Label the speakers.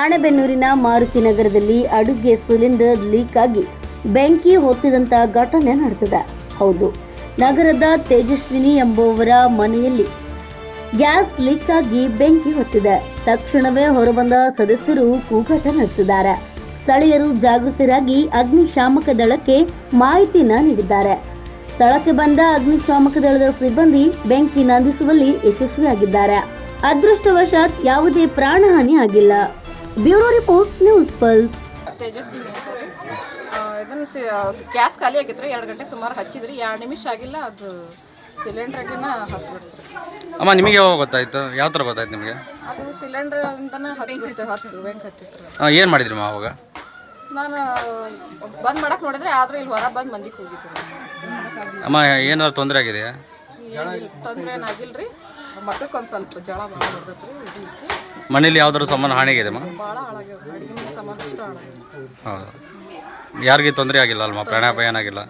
Speaker 1: ರಾಣೆಬೆನ್ನೂರಿನ ಮಾರುತಿ ನಗರದಲ್ಲಿ ಅಡುಗೆ cylinder leak ಆಗಿ ಬೆಂಕಿ ಹೊತ್ತಿದಂತ ಘಟನೆ ನಡೆದಿದೆ. ಹೌದು, ನಗರದ ತೇಜಸ್ವಿನಿ ಎಂಬುವವರ ಮನೆಯಲ್ಲಿ ಗ್ಯಾಸ್ ಲೀಕ್ ಆಗಿ ಬೆಂಕಿ ಹೊತ್ತಿದೆ. ತಕ್ಷಣವೇ ಹೊರಬಂದ ಸದಸ್ಯರು ಕೂಗಾಟ ನಡೆಸಿದ್ದಾರೆ. ಸ್ಥಳೀಯರು ಜಾಗೃತರಾಗಿ ಅಗ್ನಿಶಾಮಕ ದಳಕ್ಕೆ ಮಾಹಿತಿನ ನೀಡಿದ್ದಾರೆ. ಸ್ಥಳಕ್ಕೆ ಬಂದ ಅಗ್ನಿಶಾಮಕ ದಳದ ಸಿಬ್ಬಂದಿ ಬೆಂಕಿ ನಂದಿಸುವಲ್ಲಿ ಯಶಸ್ವಿಯಾಗಿದ್ದಾರೆ. ಅದೃಷ್ಟವಶಾತ್ ಯಾವುದೇ ಪ್ರಾಣಹಾನಿ ಆಗಿಲ್ಲ. Bureau report news pulse.
Speaker 2: ರೀ ಇದನ್ನು ಸಿ ಗ್ಯಾಸ್ ಖಾಲಿ ಆಗಿತ್ತು ಎರಡು ಗಂಟೆ ಸುಮಾರು ಹಚ್ಚಿದ್ರಿ. ಎರಡು ನಿಮಿಷ ಆಗಿಲ್ಲ ಅದು ಸಿಲಿಂಡ್ರಾಗಿನ ಹತ್ಬಿಡ್ತು.
Speaker 3: ಅಮ್ಮ ನಿಮಗೆ ಯಾವಾಗ ಗೊತ್ತಾಯ್ತು? ಯಾವ ಥರ ಗೊತ್ತಾಯ್ತು ನಿಮಗೆ?
Speaker 2: ಅದು ಸಿಲಿಂಡರ್ ಅಂತನೇ ಹತ್ಬಿಡ್ತು ಹತ್ತು ಬೆಂಕಿ ಹತ್ತಿತ್ತು
Speaker 3: ಏನು ಮಾಡಿದ್ರಿ ಅಮ್ಮ ಅವಾಗ?
Speaker 2: ನಾನು ಬಂದ್ ಮಾಡಕ್ ನೋಡಿದ್ರೆ ಆದ್ರೆ ಇಲ್ಲಿ ಹೊರ ಬಂದು ಮಂದಿಗೆ ಹೋಗಿದ್ದೆ
Speaker 3: ಅಮ್ಮ ಏನಾದ್ರು ತೊಂದರೆ ಆಗಿದೆಯಾ?
Speaker 2: ತೊಂದರೆ ಏನಾಗಿಲ್ರಿ ಮಕ್ಕಕ್ಕೆ ಒಂದು ಸ್ವಲ್ಪ ಜಳ ಬಂದ್ಬಿಡ್ತೈತ್ರಿ ಇದು ಐತಿ
Speaker 3: ಮನೇಲಿ ಯಾವ್ದಾದ್ರು ಸಾಮಾನು ಹಾನಿಗಿದೆ ಅಮ್ಮ
Speaker 2: ಭಾಳ ಹಾಳಾಗ್ಯದ ಅಡುಗೆ ಮನೆ ಸಾಮಾನು ಅಷ್ಟು ಹಾಳಾಗ್ಯದ
Speaker 3: ಹೌದು. ಯಾರಿಗೆ ತೊಂದರೆ ಆಗಿಲ್ಲ ಅಲ್ವಾ? ಪ್ರಾಣಾಪಾಯ ಏನಾಗಿಲ್ಲ?